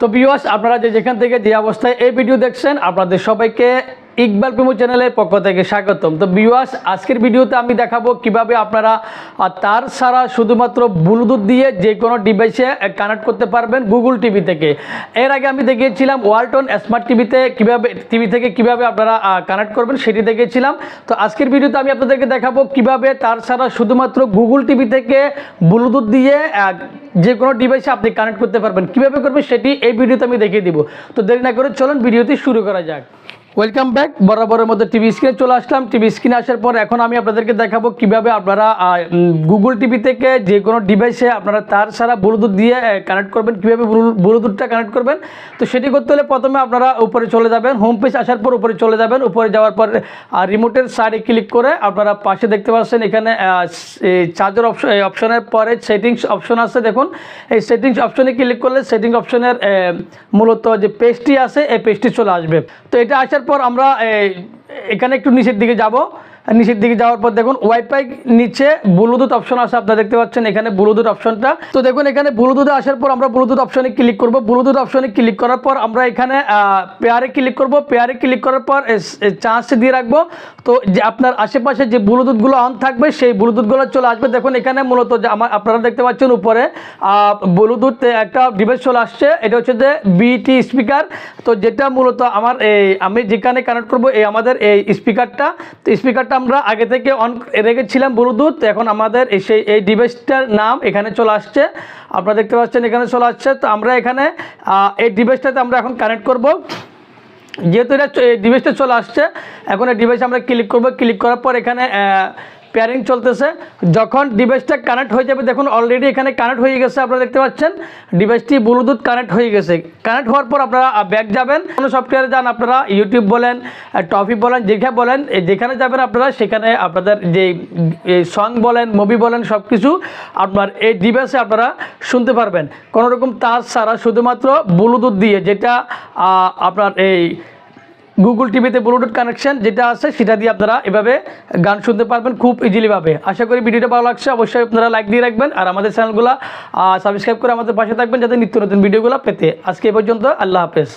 তো বিওয়াস আপনারা যে যেখান থেকে যে অবস্থায় এই ভিডিও দেখছেন আপনাদের সবাইকে ইকবাল প্রেমো চ্যানেলের পক্ষ থেকে স্বাগতম। তো বিওয়াস আজকের ভিডিওতে আমি দেখাবো কীভাবে আপনারা তার ছাড়া শুধুমাত্র ব্লুটুথ দিয়ে যে কোনো ডিভাইসে কানেক্ট করতে পারবেন গুগল টিভি থেকে। এর আগে আমি দেখিয়েছিলাম ওয়ালটন স্মার্ট টিভিতে কীভাবে, টিভি থেকে কীভাবে আপনারা কানেক্ট করবেন সেটি দেখিয়েছিলাম। তো আজকের ভিডিওতে আমি আপনাদেরকে দেখাবো কীভাবে তার ছাড়া শুধুমাত্র গুগল টিভি থেকে ব্লুটুথ দিয়ে যে কোনো ডিভাইসে আপনি কানেক্ট করতে পারবেন। কীভাবে করবেন সেটি এই ভিডিওতে আমি দেখিয়ে দিব। তো দেরি না করে চলুন ভিডিওটি শুরু করা যাক। ওয়েলকাম ব্যাক বরাবরের মধ্যে টিভি স্ক্রিনে চলে আসলাম। টিভি স্ক্রিনে আসার পর এখন আমি আপনাদেরকে দেখাবো কীভাবে আপনারা গুগল টিভি থেকে যে কোনো ডিভাইসে আপনারা তার ছাড়া ব্লুটুথ দিয়ে কানেক্ট করবেন, কীভাবে ব্লুটুথটা কানেক্ট করবেন। তো সেটি করতে হলে প্রথমে আপনারা উপরে চলে যাবেন হোম পেজ আসার পর উপরে চলে যাবেন। উপরে যাওয়ার পর রিমোটের সাইডে ক্লিক করে আপনারা পাশে দেখতে পাচ্ছেন এখানে চার্জার অপশন অপশনের পরে সেটিংস অপশন আছে দেখুন। এই সেটিংস অপশনে ক্লিক করলে সেটিংস অপশনের মূলত যে পেজটি আছে, এই পেজটি চলে আসবে। তো এটা আসার পর আমরা এখানে একটু নিচের দিকে যাব। নিচের দিকে যাওয়ার পর দেখুন ওয়াইফাই নিচে ব্লুটুথ অপশন আছে, আপনারা দেখতে পাচ্ছেন এখানে ব্লুটুথ অপশনটা তো দেখুন এখানে ব্লুটুথে আসার পর আমরা ব্লুটুথ অপশনে ক্লিক করব। ব্লুটুথ অপশনে ক্লিক করার পর আমরা এখানে পেয়ারে ক্লিক করব। পেয়ারে ক্লিক করার পর চার্জ দিয়ে রাখব। তো যে আপনার আশেপাশে যে ব্লুটুথগুলো অন থাকবে, সেই ব্লুটুথগুলো চলে আসবে। দেখুন এখানে মূলত যে আমার, আপনারা দেখতে পাচ্ছেন উপরে ব্লুটুথ একটা ডিভাইস চলে আসছে। এটা হচ্ছে যে বিটি স্পিকার তো যেটা মূলত আমার এই, আমি যেখানে কানেক্ট করব, এই আমাদের এই স্পিকারটা তো স্পিকারটা আমরা আগে থেকে অন রেখেছিলাম ব্লুটুথ এখন আমাদের সেই, এই ডিভাইসটার নাম এখানে চলে আসছে। আপনারা দেখতে পাচ্ছেন এখানে চলে আসছে। তো আমরা এখানে এই ডিভাইসটাতে আমরা এখন কানেক্ট করব। যেহেতু এটা এই ডিভাইসটা চলে আসছে, এখন এই ডিভাইসে আমরা ক্লিক করব। ক্লিক করার পর এখানে পেয়ারিং চলতেছে। যখন ডিভাইসটা কানেক্ট হয়ে যাবে, দেখুন অলরেডি এখানে কানেক্ট হয়ে গেছে, আপনারা দেখতে পাচ্ছেন। ডিভাইসটি ব্লুটুথ কানেক্ট হয়ে গেছে। কানেক্ট হওয়ার পর আপনারা ব্যাক যাবেন। কোনো সফটওয়্যারে যান, আপনারা ইউটিউব বলেন টফি বলেন, যেখানে বলেন যেখানে যাবেন আপনারা, সেখানে আপনাদের যে সং বলেন মুভি বলেন সব কিছু আপনার এই ডিভাইসে আপনারা শুনতে পারবেন। কোনো রকম তার ছাড়া শুধুমাত্র ব্লুটুথ দিয়ে, যেটা আপনার এই গুগল টিভিতে ব্লুটুথ কানেকশন যেটা আছে, সেটা দিয়ে আপনারা এভাবে গান শুনতে পারবেন খুব ইজিলিভাবে আশা করি ভিডিওটা ভালো লাগছে, অবশ্যই আপনারা লাইক দিয়ে রাখবেন আর আমাদের চ্যানেলগুলো সাবস্ক্রাইব করে আমাদের পাশে থাকবেন যাতে নিত্য নতুন ভিডিওগুলো পেতে। আজকে এ পর্যন্ত, আল্লাহ হাফেজ।